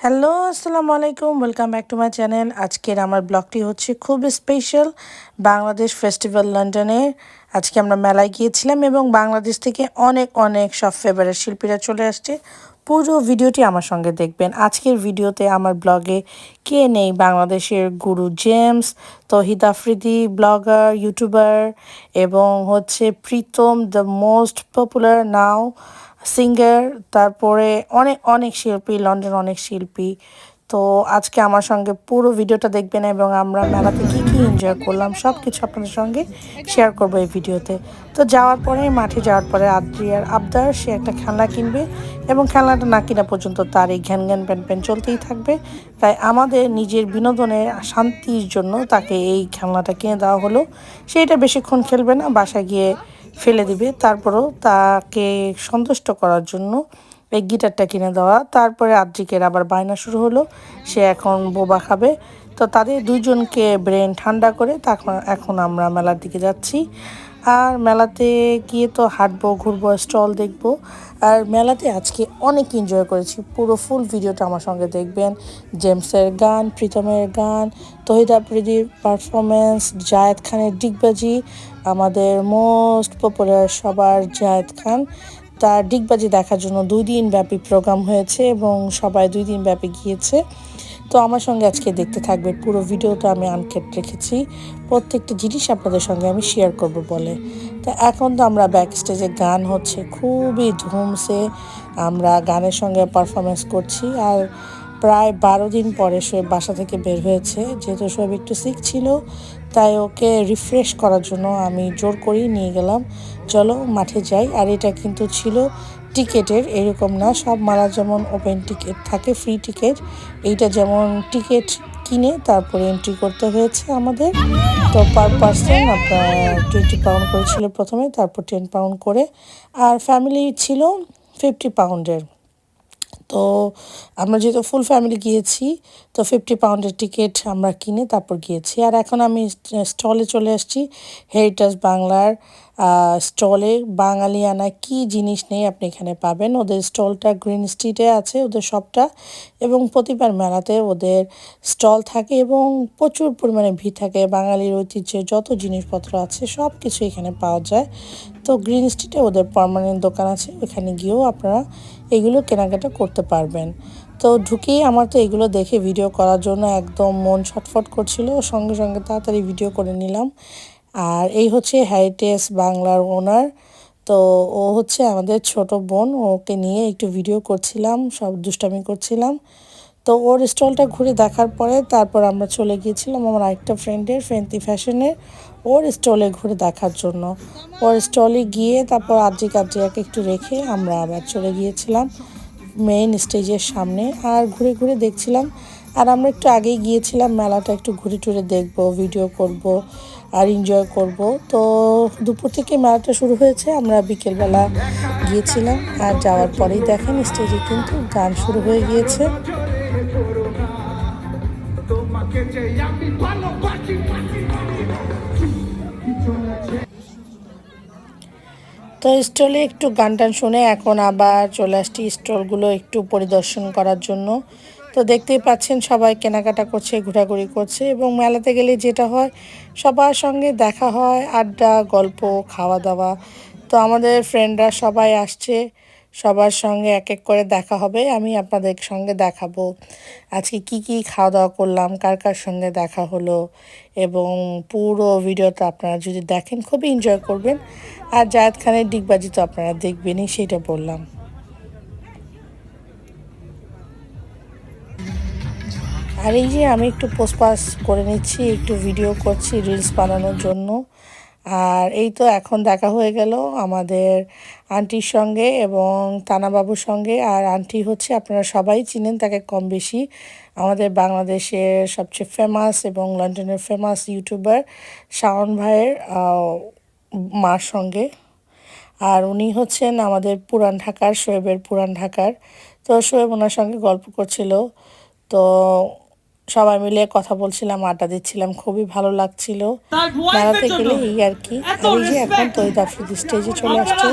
Hello, আসসালামু আলাইকুম, welcome back to my channel. আজকের আমার ব্লগটি হচ্ছে খুব স্পেশাল বাংলাদেশ ফেস্টিভ্যাল লন্ডনের আজকে আমরা মেলায় গিয়েছিলাম এবং বাংলাদেশ থেকে অনেক অনেক সব ফেভারেট শিল্পীরা চলে আসছে। পুরো ভিডিওটি আমার সঙ্গে দেখবেন। আজকের ভিডিওতে আমার ব্লগে কে নেই? বাংলাদেশের গুরু James, Tawhid Afridi, blogger, YouTuber এবং হচ্ছে Pritam the most popular now singer তারপরে অনেক অনেক শিল্পী লন্ডন অনেক শিল্পী। তো আজকে আমার সঙ্গে পুরো ভিডিওটা দেখবেন এবং আমরা মেলাতে কী কী এনজয় করলাম সব কিছু আপনাদের সঙ্গে শেয়ার করব এই ভিডিওতে। তো যাওয়ার পরে, মাঠে যাওয়ার পরে আদ্রিয়ার আবদার, সে একটা খেলনা কিনবে এবং খেলনাটা না কিনা পর্যন্ত তার এই ঘ্যান ঘ্যান প্যান প্যান চলতেই থাকবে। তাই আমাদের নিজের বিনোদনের শান্তির জন্য তাকে এই খেলনাটা কিনে দেওয়া হলো। সেইটা বেশিক্ষণ খেলবে না, বাসায় গিয়ে ফেলে দিবে। তারপরও তাকে সন্তুষ্ট করার জন্য এই গিটারটা কিনে দেওয়া। তারপরে আদ্রিকের আবার বায়না শুরু হলো। সে এখন বোবা খাবে। তো তাদের দুজনকে ব্রেন ঠান্ডা করে তখন এখন আমরা মেলার দিকে যাচ্ছি। আর মেলাতে গিয়ে তো হাঁটবো, ঘুরবো, স্টল দেখব। আর মেলাতে আজকে অনেক এনজয় করেছি। পুরো ফুল ভিডিওটা আমার সঙ্গে দেখবেন। জেমসের গান, প্রীতমের গান, তহিদা প্রীতির পারফরমেন্স জায়েদ খানের ডিগবাজি, আমাদের মোস্ট পপুলার সবার জায়েদ খান। তার ডিগবাজি দেখার জন্য দুই দিন ব্যাপী প্রোগ্রাম হয়েছে এবং সবাই দুই দিন ব্যাপী গিয়েছে। তো আমার সঙ্গে আজকে দেখতে থাকবে পুরো ভিডিওটা আমি আনকেট রেখেছি। প্রত্যেকটা জিনিস আপনাদের সঙ্গে আমি শেয়ার করব বলে। তো এখন তো আমরা ব্যাক স্টেজে গান হচ্ছে, খুবই ধুমসে আমরা গানের সঙ্গে পারফরমেন্স করছি। আর প্রায় বারো দিন পরে শোয়েব বাসা থেকে বের হয়েছে। যেহেতু শোয়েব একটু সিক ছিল, তাই ওকে রিফ্রেশ করার জন্য আমি জোর করেই নিয়ে গেলাম। চলো মাঠে যাই। আর এটা কিন্তু ছিল টিকেটের এরকম না, সব মালা যেমন ওপেন টিকেট থাকে ফ্রি টিকেট এইটা যেমন টিকেট কিনে তারপরে এন্ট্রি করতে হয়েছে আমাদের। তো পার পার্সন আপনার টোয়েন্টি পাউন্ড করেছিল প্রথমে, তারপর টেন পাউন্ড করে। আর ফ্যামিলি ছিল ফিফটি পাউন্ডের তো আমরা যেহেতু ফুল ফ্যামিলি গিয়েছি, তো ফিফটি পাউন্ডের টিকিট আমরা কিনে তারপর গিয়েছি। আর এখন আমি স্টলে চলে আসছি হেরিটেজ বাংলার স্টলে বাঙালিয়ানা কি জিনিস নেই আপনি এখানে পাবেন। ওদের স্টলটা গ্রিন স্ট্রিটে আছে, ওদের সবটা এবং প্রতিবার মেলাতে ওদের স্টল থাকে এবং প্রচুর পরিমাণে ভিড় থাকে। বাঙালির ঐতিহ্যে যত জিনিসপত্র আছে সব কিছু এখানে পাওয়া যায়। তো গ্রিন স্ট্রিটে ওদের পারমানেন্ট দোকান আছে, ওখানে গিয়েও আপনারা এগুলো কেনাকাটা করতে পারবেন। তো ঢুকেই আমার তো এগুলো দেখে ভিডিও করার জন্য একদম মন ছটফট করছিল। সঙ্গে সঙ্গে তাড়াতাড়ি ভিডিও করে নিলাম। আর এই হচ্ছে হ্যারিটেজ বাংলার ওনার তো ও হচ্ছে আমাদের ছোট বোন। ওকে নিয়ে একটু ভিডিও করছিলাম, সব দুষ্টামি করছিলাম। তো ওর স্টলটা ঘুরে দেখার পরে তারপর আমরা চলে গিয়েছিলাম আমার আরেকটা ফ্রেন্ডের ফেন্তি ফ্যাশনের ওর স্টলে ঘুরে দেখার জন্য। ওর স্টলে গিয়ে তারপর আদ্রিক আদ্রিয়াকে একটু রেখে আমরা আবার চলে গিয়েছিলাম মেইন স্টেজের সামনে আর ঘুরে ঘুরে দেখছিলাম। আর আমরা একটু আগেই গিয়েছিলাম, মেলাটা একটু ঘুরে টুরে দেখব ভিডিও করব আর এনজয় করব। তো দুপুর থেকে মেলাটা শুরু হয়েছে, আমরা বিকেলবেলা গিয়েছিলাম আর যাওয়ার পরেই দেখেন স্টেজে কিন্তু গান শুরু হয়ে গিয়েছে। তো স্টলে একটু গান টান শুনে এখন আবার চলে আসছি স্টলগুলো একটু পরিদর্শন করার জন্য। তো দেখতেই পাচ্ছেন সবাই কেনাকাটা করছে, ঘোরাঘুরি করছে এবং মেলাতে গেলে যেটা হয়, সবার সঙ্গে দেখা হয়, আড্ডা, গল্প, খাওয়া দাওয়া। তো আমাদের ফ্রেন্ডরা সবাই আসছে। সবার সঙ্গে এক এক করে দেখা হবে, আমি আপনাদের সঙ্গে দেখাবো। আজকে কি কি খাওয়া দাওয়া করলাম, কার কার সঙ্গে দেখা হলো এবং পুরো ভিডিওটা আপনারা যদি দেখেন, খুবই এনজয় করবেন। আর জায়দ খানের ডিগবাজি তো আপনারা দেখবেনই, সেটা বললাম। আর এই যে আমি একটু পোস্ট পাস করে নিচ্ছি, একটু ভিডিও করছি রিলস বানানোর জন্য। আর এই তো এখন দেখা হয়ে গেল আমাদের আন্টির সঙ্গে এবং তানাবাবুর সঙ্গে। আর আন্টি হচ্ছে, আপনারা সবাই চিনেন তাকে কম বেশি, আমাদের বাংলাদেশের সবচেয়ে ফেমাস এবং লন্ডনের ফেমাস ইউটিউবার শাওন ভাইয়ের মার সঙ্গে। আর উনি হচ্ছেন আমাদের পুরান ঢাকার, শোয়েবের পুরান ঢাকার। তো শোয়েব ওনার সঙ্গে গল্প করছিল। তো সবাই মিলে কথা বলছিলাম আড্ডা দিচ্ছিলাম খুবই ভালো লাগছিল। মেলাতে গেলে এই আর কি। এই যে এখন তৈরি আফ্রিদি স্টেজে চলে আসছে।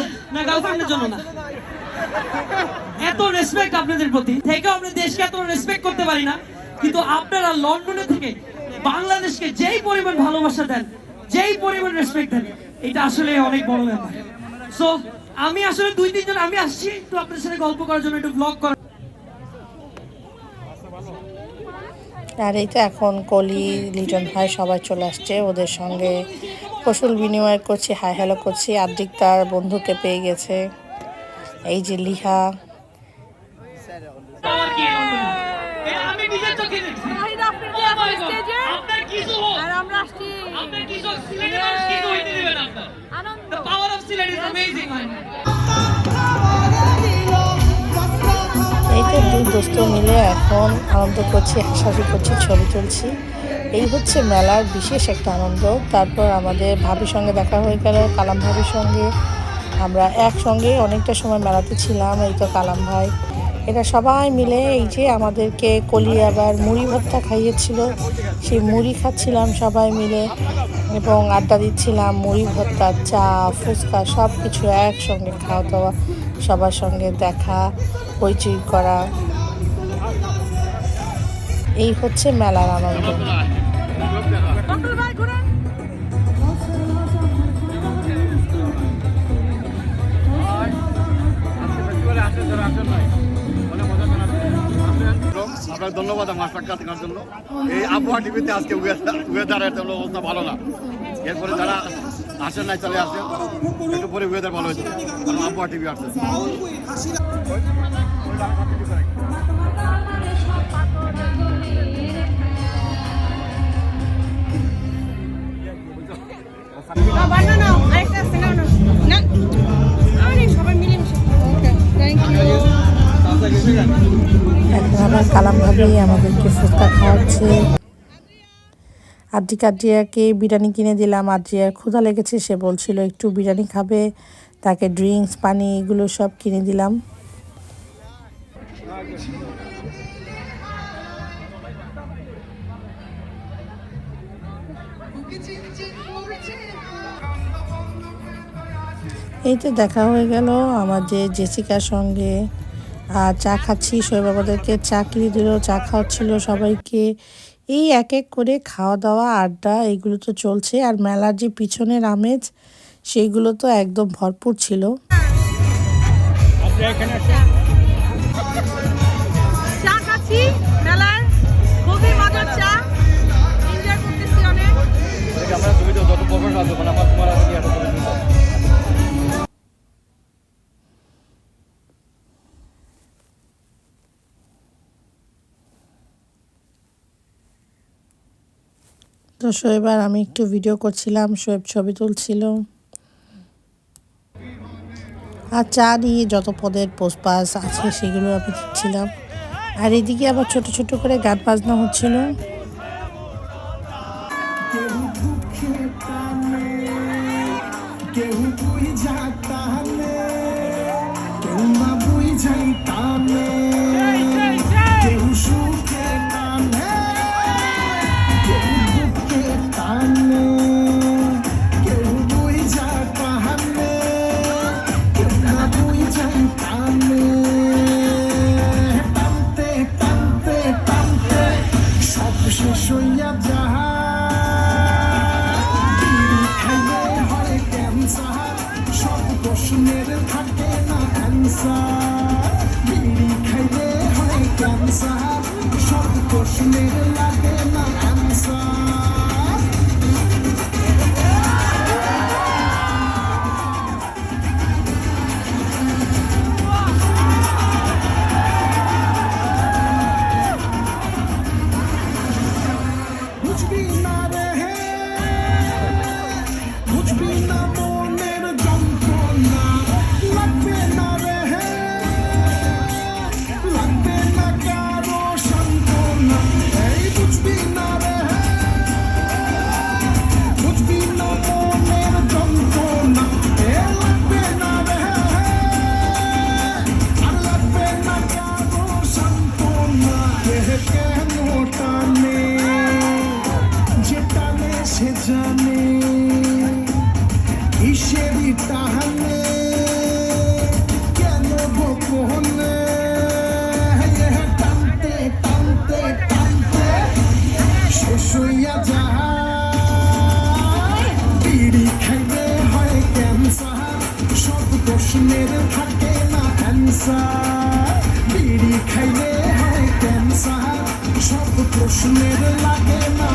এত রেসপেক্ট আপনাদের প্রতি। থেকেও আমরা দেশকে এত রেসপেক্ট করতে পারি না। কিন্তু আপনারা লন্ডনে থেকে বাংলাদেশকে যেই পরিমাণ ভালোবাসা দেন যেই পরিমাণ রেসপেক্ট দেন এটা আসলে অনেক বড় ব্যাপার। সো আমি আসলে দুই তিনজন আমি আসছি। একটু আপনাদের সাথে গল্প করার জন্য একটু ব্লগ করার আর এই তো এখন কলি, লিটন ভাই সবাই চলে আসছে ওদের সঙ্গে। কৌশল বিনিময় করছি, হাই হ্যালো করছি। আদ্রিক তার বন্ধুকে পেয়ে গেছে। এই যে লিহা। পাওয়ার আনন্দ The power of Silet is এই তো দুই দোস্ত মিলে এখন আনন্দ করছি, হাসাহাসি করছি, ছবি তুলছি। এই হচ্ছে মেলার বিশেষ একটা আনন্দ। তারপর আমাদের ভাবির সঙ্গে দেখা হয়ে গেল, কালাম ভাবির সঙ্গে। আমরা একসঙ্গে অনেকটা সময় মেলাতে ছিলাম, এই তো কালাম ভাই। এটা সবাই মিলে এই যে আমাদেরকে কলি আবার মুড়ি ভর্তা খাইয়েছিল। সেই মুড়ি খাচ্ছিলাম সবাই মিলে এবং আড্ডা দিচ্ছিলাম, মুড়ি ভর্তা, চা, ফুচকা সব কিছু একসঙ্গে খাওয়া দাওয়া, সবার সঙ্গে দেখা। হইচই করা। এই হচ্ছে মেলার আনন্দ। আপনাকে ধন্যবাদ আমার সাক্ষাৎ দেখার জন্য। এই আবহাওয়া টিভিতে আজকে ওয়েদার ওয়েদারের অবস্থা ভালো না। এরপরে যারা আসেন নাই, চলে আসেন। একটু পরে ওয়েদার ভালো হয়েছে। কারণ আবহাওয়া টিভি আসছে। কালাম আমাদেরকে ফুচকা খাওয়াচ্ছে। আদ্রিক আদ্রিয়াকে বিরিয়ানি কিনে দিলাম। আদ্রিয়ার ক্ষুধা লেগেছে, সে বলছিল, একটু বিরিয়ানি খাবে, তাকে ড্রিঙ্কস পানি, এগুলো সব কিনে দিলাম। এই তো দেখা হয়ে গেল আমার যে জেসিকার সঙ্গে। আর চা খাচ্ছি শোয়েব বাবাদেরকে চা কিনে দিল, চা খাওয়াচ্ছিল সবাইকে। এই এক এক করে খাওয়া দাওয়া আড্ডা এগুলো তো চলছে আর মেলার যে পিছনের আমেজ সেইগুলো তো একদম ভরপুর ছিল। চা খাচ্ছি মেলার খুবই মজার চা। এনজয় করতেছি অনেক। আমরা যত প্রফেশন আছে মানে আমার তোমার তো শোয়েব আর আমি একটু ভিডিও করছিলাম, শোয়েব ছবি তুলছিল। আর চা নিয়ে যত পদের পোস্টপাস আছে সেগুলো আমি দিচ্ছিলাম। আর এদিকে আবার ছোট ছোট করে গান বাজনা হচ্ছিল। প্রশ্নের থাকে না অ্যান্সার বিড়ি খাইলে হয় ক্যান্সার। সব প্রশ্নের লাগে না প্রশ্নের থাকে না অ্যান্সার বিড়ি খাইলে হয় ক্যান্সার সব প্রশ্নের লাগে না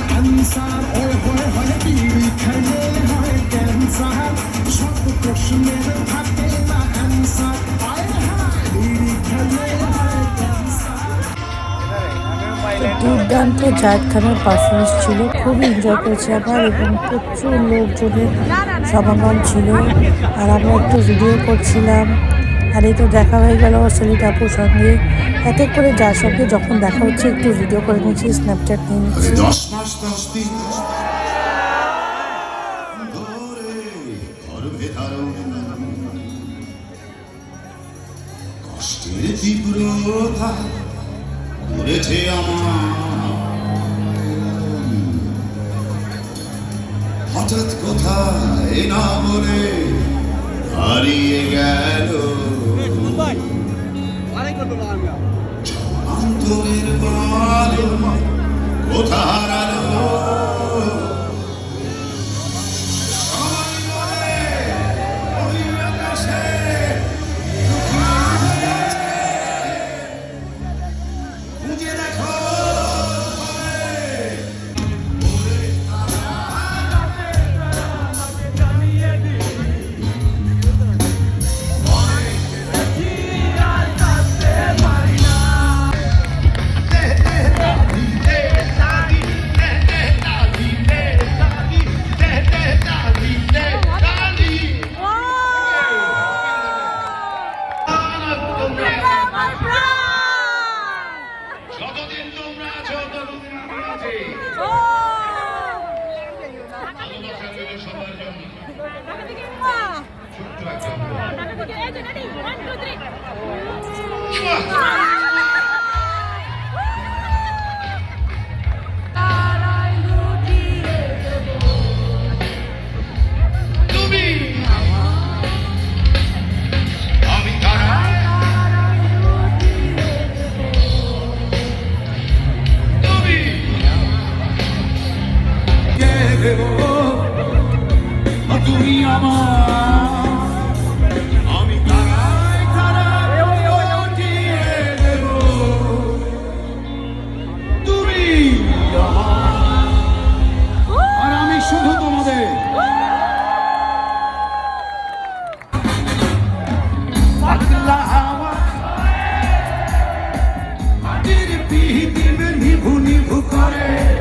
ও হয় হয় বিড়ি খাইলে হয় ক্যান্সার সব প্রশ্নের দুর্দান্ত জায়দ পারফরমেন্স ছিল। খুবই এনজয় করেছি আবার এবং প্রচুর লোকজনের সমাগম ছিল। আর আমরা একটু ভিডিও করছিলাম। আর এই তো দেখা হয়ে গেল সলিট আপুর সঙ্গে। এতে করে যার সঙ্গে যখন দেখা হচ্ছে, একটু ভিডিও করে নিচ্ছি স্ন্যাপচ্যাট নিয়ে নিচ্ছি। কষ্টের তীব্রতা করেছে আমার হঠাৎ কোথায় না বলে হারিয়ে গেল honor.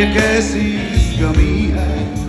you guess he's gummy.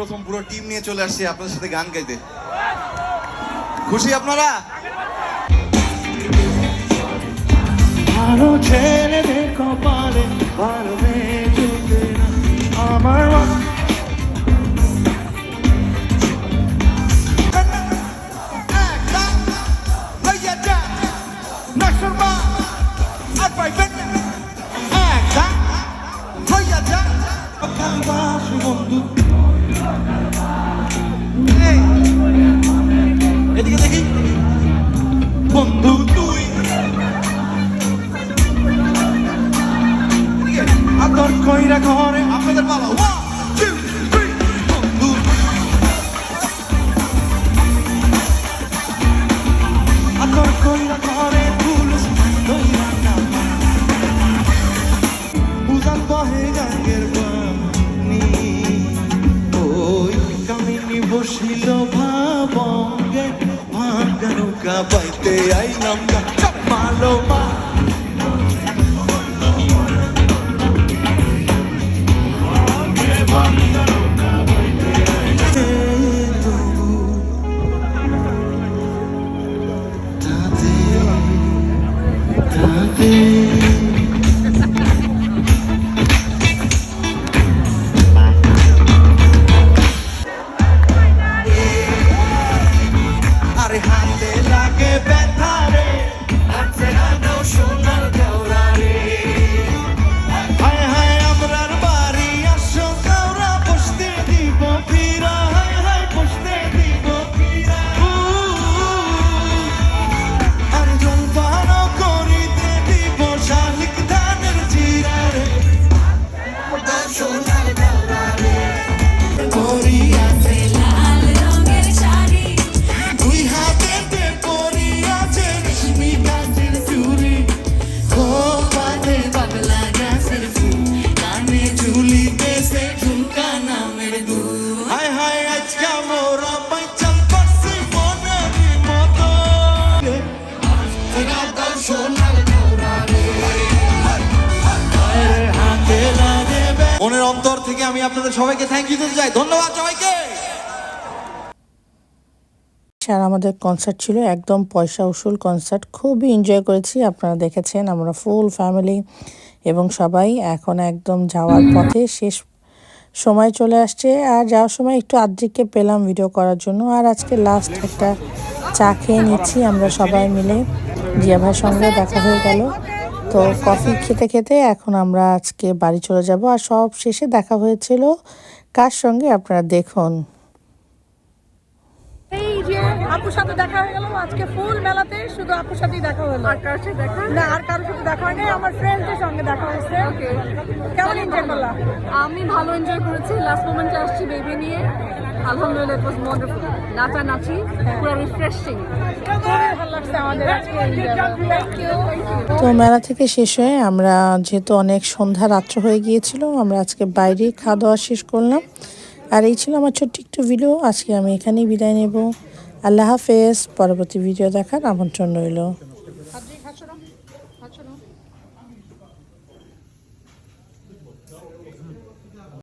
প্রথম পুরো টিম নিয়ে চলে আসছি আপনাদের সাথে গান গাইতে। খুশি আপনারা? ছেলেদের আর আমাদের কনসার্ট ছিল একদম পয়সা উসুল কনসার্ট খুবই এনজয় করেছি, আপনারা দেখেছেন আমরা ফুল ফ্যামিলি এবং সবাই এখন একদম যাওয়ার পথে শেষ সময় চলে আসছে। আর যাওয়ার সময় একটু আদ্রিককে পেলাম ভিডিও করার জন্য। আর আজকে লাস্ট একটা চা খেয়ে নিচ্ছি আমরা সবাই মিলে। জিয়া ভাইয়ের সঙ্গে দেখা হয়ে গেল। তো কফি খেতে খেতে এখন আমরা আজকে বাড়ি চলে যাব। আর সব শেষে দেখা হয়েছিল। কার সঙ্গে? আপনারা দেখুন। আপুর সাথে দেখা হয়ে গেল। আজকে ফুল মেলাতে শুধু আপুর সাথেই দেখা হলো। আর কারোর সাথে দেখা না আর কারোর সাথে দেখা হয়নি আমার ফ্রেন্ডদের সঙ্গে দেখা হয়েছে। কেমন এনজয় করলাম আমি ভালো এনজয় করেছি। লাস্ট মোমেন্টে আসছি বেবি নিয়ে। আলহামদুলিল্লাহ ইট ওয়াজ ওয়ান্ডারফুল নাচা নাচি পুরো রিফ্রেশিং তো মেলা থেকে শেষ হয়ে আমরা যেহেতু অনেক সন্ধ্যা রাত্র হয়ে গিয়েছিল আমরা আজকে বাইরে খাওয়া দাওয়া শেষ করলাম। আর এই ছিল আমার ছোট্ট একটু ভিডিও আজকে আমি এখানেই বিদায় নেব। আল্লাহ হাফেজ। পরবর্তী ভিডিও দেখার আমন্ত্রণ রইল।